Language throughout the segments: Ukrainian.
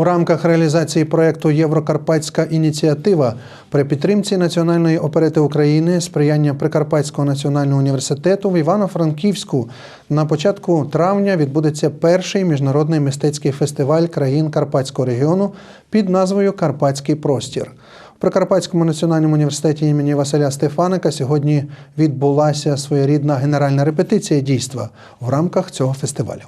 У рамках реалізації проєкту Єврокарпатська ініціатива при підтримці Національної оперети України сприяння Прикарпатського національного університету в Івано-Франківську на початку травня відбудеться перший міжнародний мистецький фестиваль країн Карпатського регіону під назвою Карпатський простір. У Прикарпатському національному університеті імені Василя Стефаника сьогодні відбулася своєрідна генеральна репетиція дійства в рамках цього фестивалю.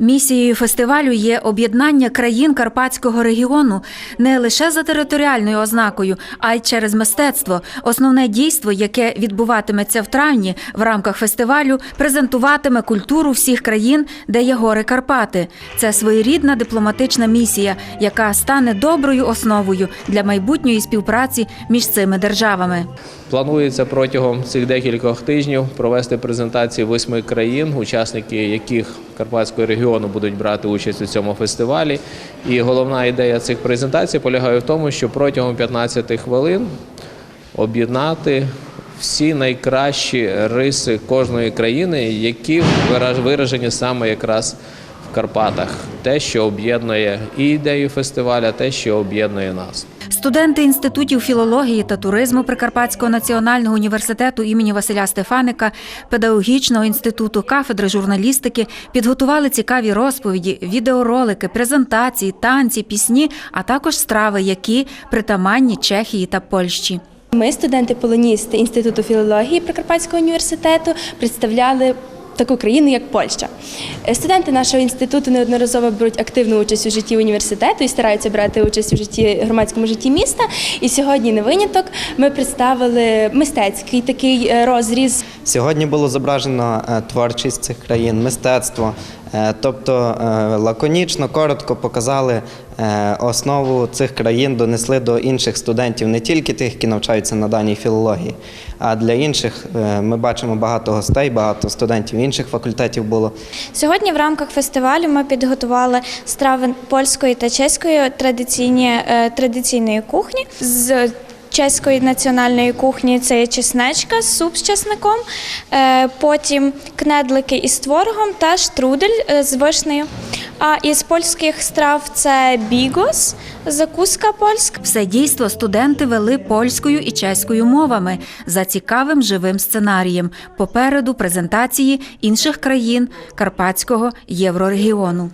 Місією фестивалю є об'єднання країн Карпатського регіону не лише за територіальною ознакою, а й через мистецтво. Основне дійство, яке відбуватиметься в травні в рамках фестивалю, презентуватиме культуру всіх країн, де є гори Карпати. Це своєрідна дипломатична місія, яка стане доброю основою для майбутньої співпраці між цими державами. Планується протягом цих декількох тижнів провести презентації восьми країн, учасники яких Карпатського регіону будуть брати участь у цьому фестивалі. І головна ідея цих презентацій полягає в тому, що протягом 15 хвилин об'єднати всі найкращі риси кожної країни, які вираж- виражені саме якраз в Карпатах. Те, що об'єднує і ідею фестиваля, те, що об'єднує нас. Студенти інститутів філології та туризму Прикарпатського національного університету імені Василя Стефаника, педагогічного інституту кафедри журналістики підготували цікаві розповіді, відеоролики, презентації, танці, пісні, а також страви, які притаманні Чехії та Польщі. Ми, студенти-полоністи Інституту філології Прикарпатського університету, представляли таку країну, як Польща. Е, Студенти нашого інституту неодноразово беруть активну участь у житті університету і стараються брати участь у житті громадському житті міста. І сьогодні не виняток. Ми представили мистецький такий е, розріз Сьогодні було зображено е, творчість цих країн, мистецтво. Е, Тобто е, лаконічно, коротко показали е, основу цих країн, донесли до інших студентів, не тільки тих, які навчаються на даній філології, а для інших ми бачимо багато гостей, багато студентів інших факультетів було. Сьогодні в рамках фестивалю ми підготували страви польської та чеської традиційної кухні. З чеської національної кухні це є чеснечка, суп з чесником, е, потім кнедлики із творогом та штрудель е, з вишнею. А із польських страв це бігос, закуска польська. Все дійство студенти вели польською і чеською мовами за цікавим живим сценарієм. Попереду презентації інших країн Карпатського єврорегіону.